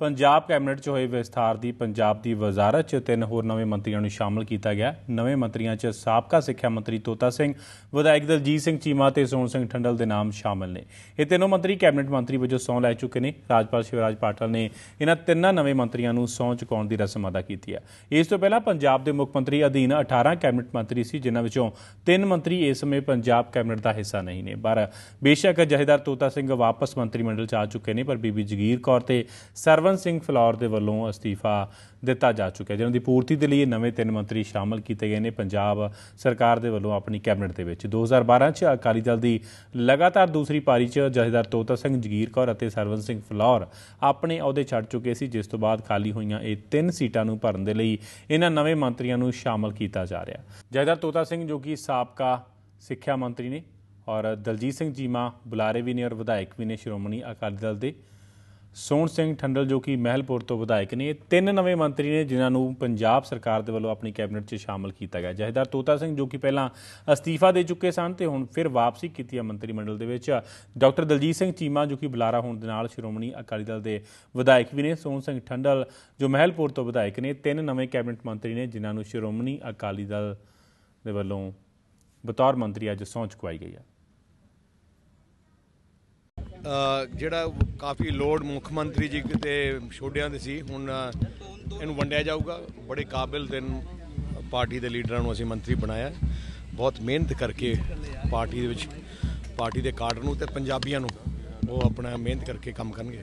Punjab cabinet 'ਚ ਹੋਏ ਵਿਸਥਾਰ ਦੀ ਪੰਜਾਬ ਦੀ ਵਜ਼ਾਰਤ 'ਚ ਤਿੰਨ ਹੋਰ ਨਵੇਂ ਮੰਤਰੀਆਂ ਨੂੰ ਸ਼ਾਮਲ ਕੀਤਾ ਗਿਆ। ਨਵੇਂ ਮੰਤਰੀਆਂ 'ਚ ਸਾਬਕਾ ਸਿੱਖਿਆ ਮੰਤਰੀ ਤੋਤਾ ਸਿੰਘ, ਵਿਧਾਇਕ ਦਲਜੀਤ ਸਿੰਘ ਚੀਮਾ ਤੇ ਸੋਹਣ ਸਿੰਘ ਠੰਡਲ ਦੇ ਨਾਮ ਸ਼ਾਮਲ ਨੇ। ਇਹ ਤਿੰਨੋਂ ਮੰਤਰੀ ਕੈਬਨਿਟ ਮੰਤਰੀ ਵਜੋਂ ਸਹੁੰ ਲੈ ਚੁੱਕੇ ਨੇ। ਰਾਜਪਾਲ ਸ਼ਿਵਰਾਜ ਪਾਟਲ ਨੇ ਇਹਨਾਂ ਤਿੰਨਾਂ ਨਵੇਂ ਮੰਤਰੀਆਂ ਨੂੰ ਸਹੁੰ ਚੁਕਾਉਣ ਦੀ ਰਸਮ ਅਦਾ ਕੀਤੀ ਹੈ ਇਸ ਤੋਂ ਪਹਿਲਾਂ ਪੰਜਾਬ ਦੇ ਮੁੱਖ ਮੰਤਰੀ ਅਧੀਨ 18 ਕੈਬਨਿਟ ਮੰਤਰੀ ਸੀ, ਜਿਨ੍ਹਾਂ ਵਿੱਚੋਂ ਤਿੰਨ ਮੰਤਰੀ ਇਸ ਸਮੇਂ ਪੰਜਾਬ ਕੈਬਨਿਟ ਦਾ ਹਿੱਸਾ ਨਹੀਂ ਨੇ। ਪਰ ਬੇਸ਼ੱਕ ਜਹੇਦਾਰ ਤੋਤਾ ਸਿੰਘ ਵਾਪਸ ਮੰਤਰੀ ਮੰਡਲ ਚ ਆ ਚੁੱਕੇ ਨੇ, ਪਰ ਬੀਬੀ ਜਗੀਰ ਕੌਰ ਤੇ ਸਰਵਨ ਸਿੰਘ ਫਲੌਰ ਦੇ ਵੱਲੋਂ ਅਸਤੀਫਾ ਦਿੱਤਾ ਜਾ ਚੁੱਕਿਆ ਜਿਹਨਾਂ ਦੀ ਪੂਰਤੀ ਦੇ ਲਈ ਇਹ ਨਵੇਂ ਤਿੰਨ ਮੰਤਰੀ ਸ਼ਾਮਲ ਕੀਤੇ ਗਏ ਨੇ। ਪੰਜਾਬ ਸਰਕਾਰ ਦੇ ਵੱਲੋਂ ਆਪਣੀ ਕੈਬਨਿਟ ਦੇ ਵਿੱਚ 2012 ਚ ਅਕਾਲੀ ਦਲ ਦੀ ਲਗਾਤਾਰ ਦੂਸਰੀ ਪਾਰੀ ਚ ਜਥੇਦਾਰ ਤੋਤਾ ਸਿੰਘ ਜਗੀਰ ਕੌਰ ਅਤੇ ਸਰਵਨ ਸਿੰਘ ਫਲੌਰ ਆਪਣੇ ਅਹੁਦੇ ਛੱਡ ਚੁੱਕੇ ਸੀ, ਜਿਸ ਤੋਂ ਬਾਅਦ ਖਾਲੀ ਹੋਈਆਂ ਇਹ ਤਿੰਨ ਸੀਟਾਂ ਨੂੰ ਭਰਨ ਦੇ ਲਈ ਇਹਨਾਂ ਨਵੇਂ ਮੰਤਰੀਆਂ ਨੂੰ ਸ਼ਾਮਲ ਕੀਤਾ ਜਾ ਰਿਹਾ ਜਥੇਦਾਰ ਤੋਤਾ ਸਿੰਘ ਜੋ ਕਿ ਸਾਬਕਾ ਸਿੱਖਿਆ ਮੰਤਰੀ ਨੇ ਔਰ ਦਲਜੀਤ ਸਿੰਘ ਚੀਮਾ ਬੁਲਾਰੇ ਵੀ ਨੇ ਔਰ ਵਿਧਾਇਕ ਵੀ ਨੇ, ਸ਼੍ਰੋਮਣੀ ਅਕਾਲੀ ਦਲ ਦੇ ਸੋਹਣ ਸਿੰਘ ਠੰਡਲ ਜੋ ਕਿ ਮਹਿਲਪੁਰ ਤੋਂ ਵਿਧਾਇਕ ਨੇ ਤਿੰਨ ਨਵੇਂ ਮੰਤਰੀ ਨੇ ਜਿਨ੍ਹਾਂ ਨੂੰ ਪੰਜਾਬ ਸਰਕਾਰ ਦੇ ਵੱਲੋਂ ਆਪਣੀ ਕੈਬਨਿਟ 'ਚ ਸ਼ਾਮਲ ਕੀਤਾ ਗਿਆ। ਜਹੇਦਾਰ ਤੋਤਾ ਸਿੰਘ ਜੋ ਕਿ ਪਹਿਲਾਂ ਅਸਤੀਫਾ ਦੇ ਚੁੱਕੇ ਸਨ ਤੇ ਹੁਣ ਫਿਰ ਵਾਪਸੀ ਕੀਤੀ ਹੈ ਮੰਤਰੀ ਮੰਡਲ ਦੇ ਵਿੱਚ। ਡਾਕਟਰ ਦਲਜੀਤ ਸਿੰਘ ਚੀਮਾ ਜੋ ਕਿ ਬੁਲਾਰਾ ਹੋਣ ਦੇ ਨਾਲ ਸ਼੍ਰੋਮਣੀ ਅਕਾਲੀ ਦਲ ਦੇ ਵਿਧਾਇਕ ਵੀ ਨੇ, ਸੋਹਣ ਸਿੰਘ ਠੰਡਲ ਜੋ ਮਹਿਲਪੁਰ ਤੋਂ ਵਿਧਾਇਕ ਨੇ, ਤਿੰਨ ਨਵੇਂ ਕੈਬਨਿਟ ਮੰਤਰੀ ਨੇ ਜਿਨ੍ਹਾਂ ਨੂੰ ਸ਼੍ਰੋਮਣੀ ਅਕਾਲੀ ਦਲ ਦੇ ਵੱਲੋਂ ਬਤੌਰ ਮੰਤਰੀ ਅੱਜ ਸਹੁੰ ਚੁਕਵਾਈ ਗਈ ਹੈ। ਜਿਹੜਾ ਕਾਫੀ ਲੋਡ ਮੁੱਖ ਮੰਤਰੀ ਜੀ ਤੇ ਛੋਡਿਆਂ ਦੇ ਸੀ, ਹੁਣ ਇਹਨੂੰ ਵੰਡਿਆ ਜਾਊਗਾ। ਬੜੇ ਕਾਬਿਲ ਦਿਨ ਪਾਰਟੀ ਦੇ ਲੀਡਰਾਂ ਨੂੰ ਅਸੀਂ ਮੰਤਰੀ ਬਣਾਇਆ। ਬਹੁਤ ਮਿਹਨਤ ਕਰਕੇ ਪਾਰਟੀ ਦੇ ਵਿੱਚ, ਪਾਰਟੀ ਦੇ ਕਾਡਰ ਨੂੰ ਤੇ ਪੰਜਾਬੀਆਂ ਨੂੰ ਉਹ ਆਪਣਾ ਮਿਹਨਤ ਕਰਕੇ ਕੰਮ ਕਰਨਗੇ।